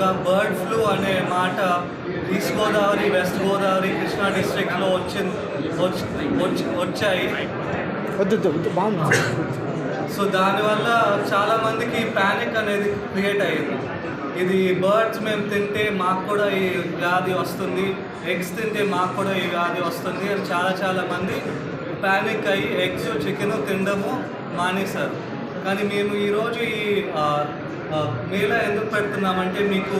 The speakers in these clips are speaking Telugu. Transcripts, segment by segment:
వీక్స్గా బర్డ్ ఫ్లూ అనే మాట ఈస్ట్ గోదావరి వెస్ట్ గోదావరి కృష్ణా డిస్ట్రిక్ట్లో వచ్చింది వచ్చి వచ్చి- వచ్చాయి. సో దానివల్ల చాలా మందికి ప్యానిక్ అనేది క్రియేట్ అయ్యింది. ఇది బర్డ్స్ మేము తింటే మాకు కూడా ఈ వ్యాధి వస్తుంది ఎగ్స్ తింటే మాకు కూడా ఈ వ్యాధి వస్తుంది అని చాలా చాలా మంది ప్యానిక్ అయ్యి ఎగ్స్ చికెన్ తినడము మానేశారు. కానీ మేము ఈరోజు ఈ మేళ ఎందుకు పెడుతున్నామంటే మీకు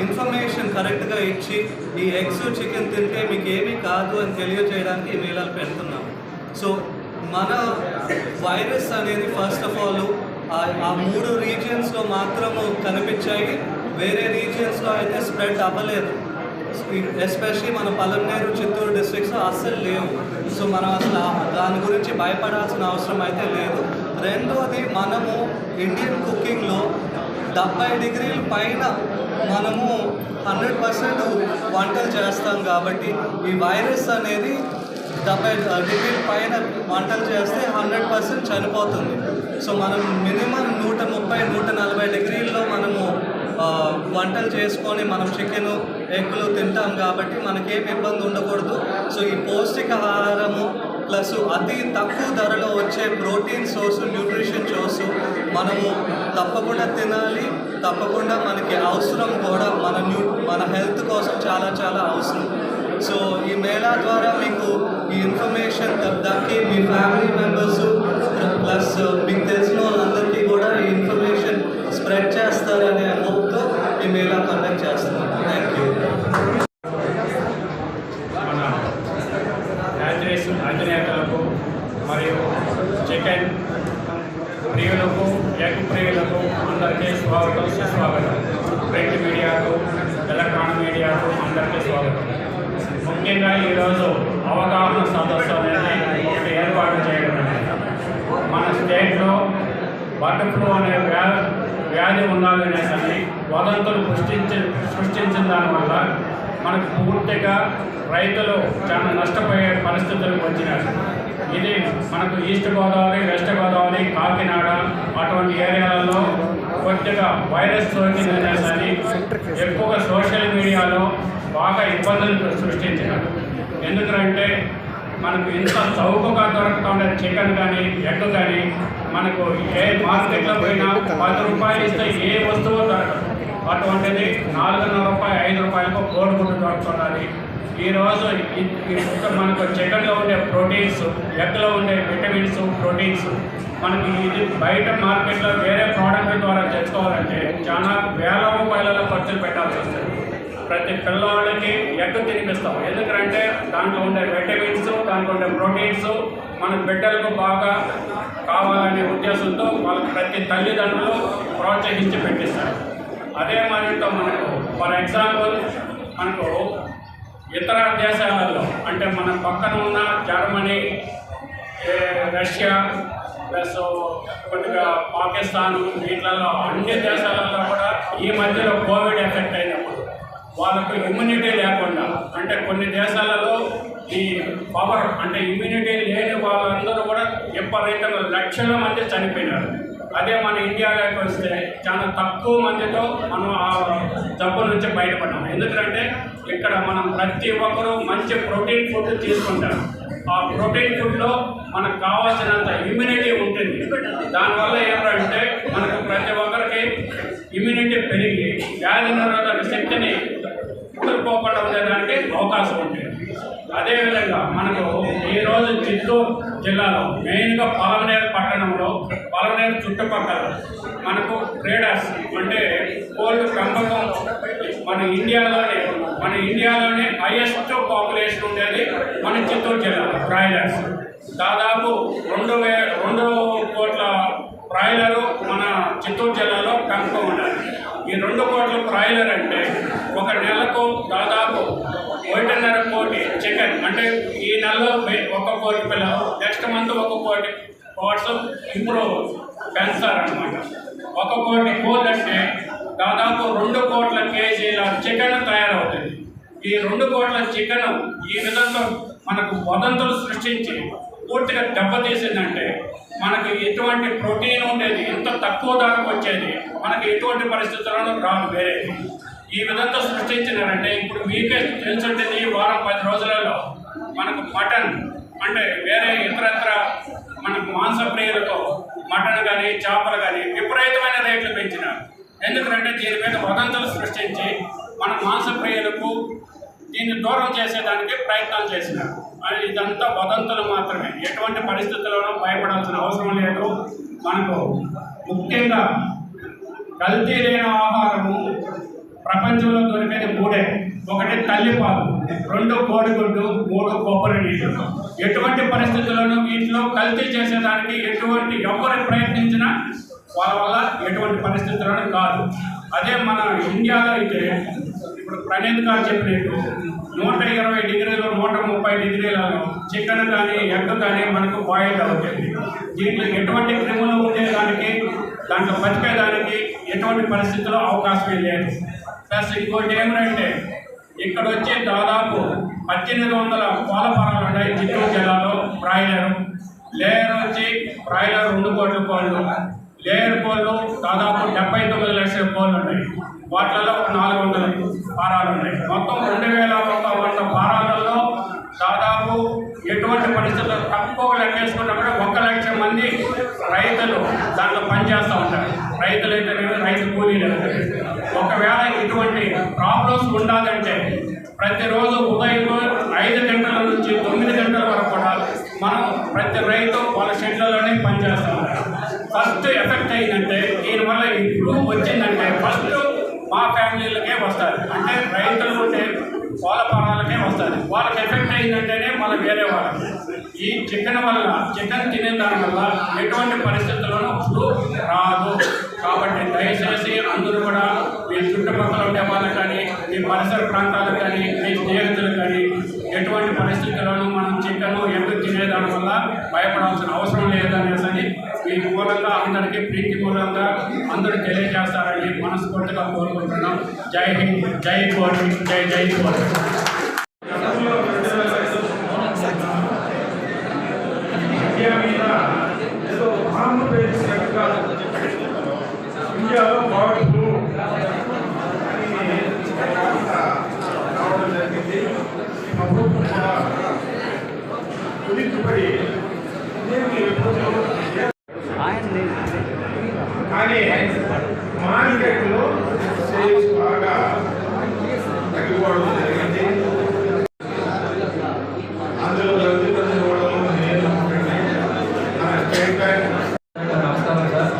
ఇన్ఫర్మేషన్ కరెక్ట్గా ఇచ్చి ఈ ఎగ్స్ చికెన్ తింటే మీకు ఏమీ కాదు అని తెలియజేయడానికి ఈ మేళాలు పెడుతున్నాం. సో మన వైరస్ అనేది ఫస్ట్ ఆఫ్ ఆల్ ఆ మూడు రీజియన్స్లో మాత్రము కనిపించాయి. వేరే రీజియన్స్లో అయితే స్ప్రెడ్ అవ్వలేదు. ఎస్పెషలీ మన పలమనేరు చిత్తూరు డిస్ట్రిక్ట్స్ అస్సలు లేవు. సో మనం అసలు దాని గురించి భయపడాల్సిన అవసరం అయితే లేదు. రెండోది మనము ఇండియన్ కుకింగ్లో డెబ్బై డిగ్రీల పైన మనము హండ్రెడ్ పర్సెంట్ వంటలు చేస్తాం కాబట్టి ఈ వైరస్ అనేది డెబ్బై డిగ్రీల పైన వంటలు చేస్తే హండ్రెడ్ పర్సెంట్ చనిపోతుంది. సో మనం మినిమం నూట ముప్పై నూట నలభై డిగ్రీల్లో మనము వంటలు చేసుకొని మనం చికెన్ ఎగ్గులు తింటాం కాబట్టి మనకేం ఇబ్బంది ఉండకూడదు. సో ఈ పౌష్టికాహారము ప్లస్ అతి తక్కువ ధరలో వచ్చే ప్రోటీన్ సోర్స్ న్యూట్రి మనము తప్పకుండా తినాలి తప్పకుండా మనకి అవసరం కూడా మన న్యూ మన హెల్త్ కోసం చాలా చాలా అవసరం. సో ఈ మేళా ద్వారా మీకు ఈ ఇన్ఫర్మేషన్ దక్కి మీ ఫ్యామిలీ మెంబర్స్ ప్లస్ మీకు తెలిసిన వాళ్ళందరికీ కూడా ఈ ఇన్ఫర్మేషన్ స్ప్రెడ్ చేస్తారనే హోప్తో ఈ మేళా కండక్ట్ చేస్తున్నాం. థ్యాంక్ యూ మన మరియు చికెన్ ప్రియులకు ఎగ్ ప్రియులకు అందరికీ స్వాగతం సుస్వాగతం. ప్రింట్ మీడియాకు ఎలక్ట్రానిక్ మీడియాకు అందరికీ స్వాగతం. ముఖ్యంగా ఈరోజు అవగాహన సదస్సు అనేది ఒకటి ఏర్పాటు చేయడం మన స్టేట్లో బర్డ్ ఫ్లూ అనే వ్యా వ్యాధి ఉన్నదనేసని వదంతులు సృష్టించి సృష్టించిన దానివల్ల మనకు పూర్తిగా రైతులు చాలా నష్టపోయే పరిస్థితులకు వచ్చినారు. ఇది మనకు ఈస్ట్ గోదావరి వెస్ట్ గోదావరి కాకినాడ అటువంటి ఏరియాలలో కొద్దిగా వైరస్ సోకిందనేసరి ఎక్కువగా సోషల్ మీడియాలో బాగా ఇబ్బందులు సృష్టించినారు. ఎందుకంటే మనకు ఇంత చౌకగా దొరకకుండా చికెన్ కానీ ఎగ్ కానీ మనకు ఏ మార్కెట్లో పోయినా పది రూపాయలు ఇస్తే ఏ వస్తువు అటువంటిది నాలుగున్నర రూపాయలు ఐదు రూపాయలకు కోడిగుడ్డు దొరుకుతున్నది ఈరోజు మనకు చికెన్లో ఉండే ప్రోటీన్స్ ఎగ్లో ఉండే విటమిన్స్ ప్రోటీన్స్ మనకి ఇది బయట మార్కెట్లో వేరే ప్రోడక్ట్ ద్వారా తెచ్చుకోవాలంటే చాలా వేల రూపాయలలో ఖర్చులు పెట్టాల్సి వస్తుంది. ప్రతి పిల్లవాడికి ఎగ్ తినిపిస్తాం. ఎందుకంటే దాంట్లో ఉండే విటమిన్స్ దాంట్లో ఉండే ప్రోటీన్స్ మన బిడ్డలకు బాగా కావాలనే ఉద్దేశంతో వాళ్ళకి ప్రతి తల్లిదండ్రులు ప్రోత్సహించి పెట్టిస్తారు. అదే మరి మనకు ఫర్ ఎగ్జాంపుల్ మనకు ఇతర దేశాలలో అంటే మన పక్కన ఉన్న జర్మనీ రష్యా ప్లస్ కొద్దిగా పాకిస్తాన్ వీటిలలో అన్ని దేశాలలో కూడా ఈ మధ్యలో కోవిడ్ ఎఫెక్ట్ అయినప్పుడు వాళ్ళకు ఇమ్యూనిటీ లేకుండా అంటే కొన్ని దేశాలలో ఈ పవర్ అంటే ఇమ్యూనిటీ లేని వాళ్ళందరూ కూడా విపరీతంగా లక్షల మంది చనిపోయినారు. అదే మన ఇండియాలోకి వస్తే చాలా తక్కువ మందితో మనం ఆ జబ్బు నుంచి బయటపడ్డాం. ఎందుకంటే ఇక్కడ మనం ప్రతి ఒక్కరూ మంచి ప్రోటీన్ ఫుడ్ తీసుకుంటారు ఆ ప్రోటీన్ ఫుడ్లో మనకు కావాల్సినంత ఇమ్యూనిటీ ఉంటుంది. దానివల్ల ఏమంటే మనకు ప్రతి ఒక్కరికి ఇమ్యూనిటీ పెరిగి వ్యాధి నిరోధక శక్తిని కోల్పోకుండా ఉండడానికి అవకాశం ఉంటుంది. అదేవిధంగా మనకు ఈరోజు చిత్తూరు జిల్లాలో మెయిన్గా పలమనేరు పట్టణంలో పలమనేరు చుట్టుపక్కల మనకు ట్రేడర్స్ అంటే కోల్డ్ పెంపకం మన ఇండియాలోనే మన ఇండియాలోనే హైయెస్ట్ పాపులేషన్ ఉండేది మన చిత్తూరు జిల్లా బ్రాయిలర్స్ దాదాపు రెండు వే రెండు కోట్ల బ్రాయిలరు మన చిత్తూరు జిల్లాలో పెంపకం ఉండాలి. ఈ రెండు కోట్ల బ్రాయిలర్ అంటే ఒక నెలకు దాదాపు ఒకటిన్నర కోటి చికెన్ అంటే ఈ నెలలో ఒక కోటి పిల్లలు నెక్స్ట్ మంత్ ఒక కోటి పార్ట్స్ ఇంప్రూవ్ పెంచుతారనమాట ఒక కోటి కోళ్ళు అంటే దాదాపు రెండు కోట్ల కేజీల చికెన్ తయారవుతుంది. ఈ రెండు కోట్ల చికెన్ ఈ విధంగా మనకు వదంతులు సృష్టించి పూర్తిగా దెబ్బతీసిందంటే మనకు ఎటువంటి ప్రోటీన్ ఉండేది ఎంత తక్కువ ధరకు వచ్చేది మనకి ఎటువంటి పరిస్థితుల్లోనూ రాదు వేరే ఈ విధంగా సృష్టించినారంటే ఇప్పుడు మీకే తెలుసుంటుంది ఈ వారం పది రోజులలో మనకు మటన్ అంటే వేరే ఇతరత్ర మనకు మాంసప్రియులకు మటన్ కానీ చేపలు కానీ విపరీతమైన రేట్లు పెంచినారు. ఎందుకంటే దీని మీద వదంతులు సృష్టించి మన మాంసప్రియులకు దీన్ని దూరం చేసేదానికి ప్రయత్నాలు చేసినారు. అది ఇదంతా వదంతులు మాత్రమే. ఎటువంటి పరిస్థితుల్లోనూ భయపడాల్సిన అవసరం లేదు. మనకు ముఖ్యంగా కల్తీ లేని ఆహారము ప్రపంచంలో దొరికేది మూడే. ఒకటి తల్లిపాలు రెండు కోడిగుడ్డు మూడు కొబ్బరి నీళ్ళు ఎటువంటి పరిస్థితుల్లోనూ వీటిలో కల్తీ చేసేదానికి ఎటువంటి ఎవరు ప్రయత్నించినా వాళ్ళ వల్ల ఎటువంటి పరిస్థితులను కాదు. అదే మన ఇండియాలో అయితే ఇప్పుడు ప్రణీత్ గారు చెప్పినట్టు నూట ఇరవై డిగ్రీలు నూట ముప్పై డిగ్రీలలో చికెన్ కానీ ఎగ్ కానీ మనకు బాయిల్ అవుతుంది దీంట్లో ఎటువంటి క్రిములు ఉండేదానికి దాంట్లో బతికేదానికి ఎటువంటి పరిస్థితుల్లో అవకాశమే లేదు. ప్లస్ ఇంకోటి ఏమిటంటే ఇక్కడ వచ్చి దాదాపు పద్దెనిమిది వందల పాల ఫారాలు ఉన్నాయి చిత్తూరు జిల్లాలో బ్రాయిలర్. లేయర్ వచ్చి బ్రాయిలర్ రెండు కోట్ల కోళ్ళు. లేయర్ కోళ్ళు దాదాపు డెబ్బై తొమ్మిది లక్షల కోళ్ళు ఉన్నాయి. వాటిలలో ఒక నాలుగు వందల పారాలు ఉన్నాయి. మొత్తం రెండు వేల ఒక వంద పారాలలో దాదాపు ఎటువంటి పరిస్థితులు తక్కువ లెక్కేసుకున్నప్పుడు ఒక లక్ష మంది రైతులు దాంట్లో పనిచేస్తూ ఉంటారు. రైతులు అయితే రైతు కూలీలు ఒకవేళ ఇటువంటి ప్రాబ్లమ్స్ ఉండాలంటే ప్రతిరోజు ఉదయం ఐదు గంటల నుంచి తొమ్మిది గంటల వరకు కూడా మనం ప్రతి రైతు వాళ్ళ షెడ్లలోనే పనిచేస్తూ ఫస్ట్ ఎఫెక్ట్ అయిందంటే దీనివల్ల ఇప్పుడు వచ్చిందంటే ఫస్ట్ మా ఫ్యామిలీలకే వస్తారు అంటే రైతులు ఉంటే వాళ్ళ పొలాలకే వస్తారు వాళ్ళకి ఎఫెక్ట్ అయిందంటేనే మళ్ళీ వేరే వాళ్ళకి. ఈ చికెన్ వల్ల చికెన్ తినే దాని వల్ల ఎటువంటి పరిస్థితుల్లోనూ ఫ్లూ రాదు. కాబట్టి దయచేసి అందరూ కూడా మీ చుట్టుపక్కల ఉండే వాళ్ళకి కానీ మీ పరిసర ప్రాంతాలకు కానీ మీ స్నేహితులకు కానీ ఎటువంటి పరిస్థితుల్లోనూ మనం చికెన్ ఎందుకు తినేదాని వల్ల భయపడాల్సిన అవసరం లేదనేసి ఈ మూలంగా అందరికీ ప్రీతి మూలంగా అందరూ తెలియజేస్తారని మనస్ఫూర్తిగా కోరుకుంటున్నాం. జై హింద్ జై కోటి జై జై కోటి ఇండియా మీద ఏదో ఆంధ్రప్రదేశ్ యొక్క ఇండియాలో బర్డ్ ఫ్లూ అని రావడం జరిగింది ఈ ప్రభుత్వం కూడా కుదిరిపడి దీనికి ఎప్పుడు కానీ మార్కెట్లో సేల్స్ బాగా తగ్గిపోవడం జరిగింది. అందులో రద్దు పెట్టుకోవడం నేను మన స్టేట్ బ్యాంక్ నమస్కారం సార్.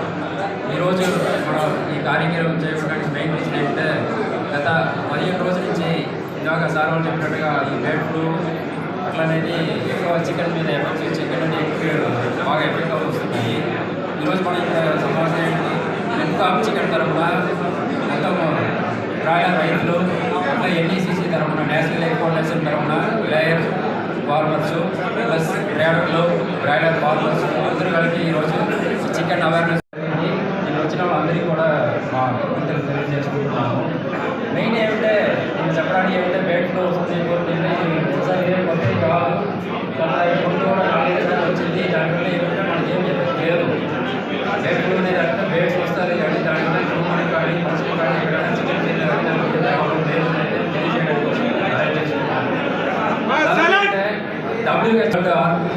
ఈరోజు మనం ఈ కార్యక్రమం చేయడానికి ఏంటంటే గత పదిహేను రోజుల నుంచి ఇందాక సార్ వాళ్ళు చెప్పినట్టుగా ఈ బెడ్ ఫ్లూ అట్లనేది ఎక్కువ చికెన్ మీద ఎఫెక్ట్ చికెన్ అనేది బాగా ఎఫెక్ట్ అవుతుంది ఈరోజు మనం ఇక్కడ ఏంటి ఎన్కామ్ చికెన్ తరఫున మొత్తం బ్రాయిలర్ రైతులు అట్లా ఎన్ఈసిసి తరఫున నేషనల్ ఎగ్ ఫౌండేషన్ తరఫున లేయర్ ఫార్మర్స్ ప్లస్ ట్రేడర్లు బ్రాయిలర్ ఫార్మర్స్ అందరూ కలిపి ఈరోజు చికెన్ అవేర్నెస్ జరిగింది నేను వచ్చిన వాళ్ళందరికీ కూడా మా కృతజ్ఞతలు తెలియజేసుకుంటున్నాము. మెయిన్ కానీ నేను చెప్పడానికి వస్తుంది ఒకసారి ఏం కొత్త కాదు. గత కూడా నాలుగైదు వచ్చింది దానివల్ల ఏమంటే మనకి ఏం ఎఫెక్ట్ లేదు. బెడ్ ఫ్లో అనేది అంటే వస్తుంది కానీ దానివల్ల హ్యూమన్ కానీ పసుపు కానీ ఎక్కడైనా చికెన్ తిన్నా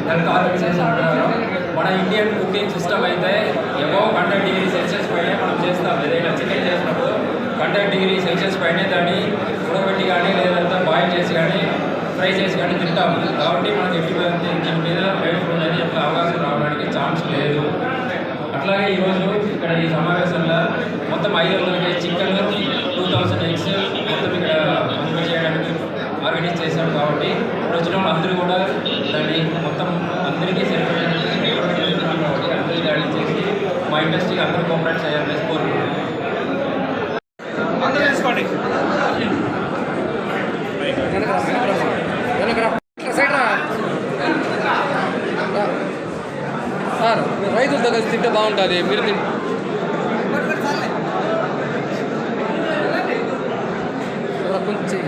హెల్త్ ఆర్గనైజేషన్ ప్రకారం మన ఇండియన్ కుకింగ్ సిస్టమ్ అయితే ఎవో హండ్రెడ్ డిగ్రీ సెల్సియస్ పైన మనం చేస్తాం ఏదైనా చికెన్ చేసినప్పుడు హండ్రెడ్ డిగ్రీ సెల్సియస్ పైనే దాన్ని ఉడకబెట్టి కానీ లేదంతా బాయిల్ చేసి కానీ ఫ్రై చేసి కానీ తింటాము. కాబట్టి మనకి ఎటువంటి దీని మీద బయట అనేది ఎట్లా అవకాశం రావడానికి ఛాన్స్ లేదు. అట్లాగే ఈరోజు ఇక్కడ ఈ సమావేశంలో మొత్తం ఐదు వందల KG chicken two thousand eggs మొత్తం ఇక్కడ పంపిణీ చేయడానికి ఆర్గనైజ్ చేశాం కాబట్టి ఇప్పుడు వచ్చిన కూడా దాన్ని మొత్తం అందరికీ సరిపడేది కాబట్టి అందరికీ దాడి చేసి మా ఇండస్ట్రీకి అందరూ కోఆపరేట్ చేయాలని కోరుకుంటున్నాం. బాగుంటుంది మీరు కొంచెం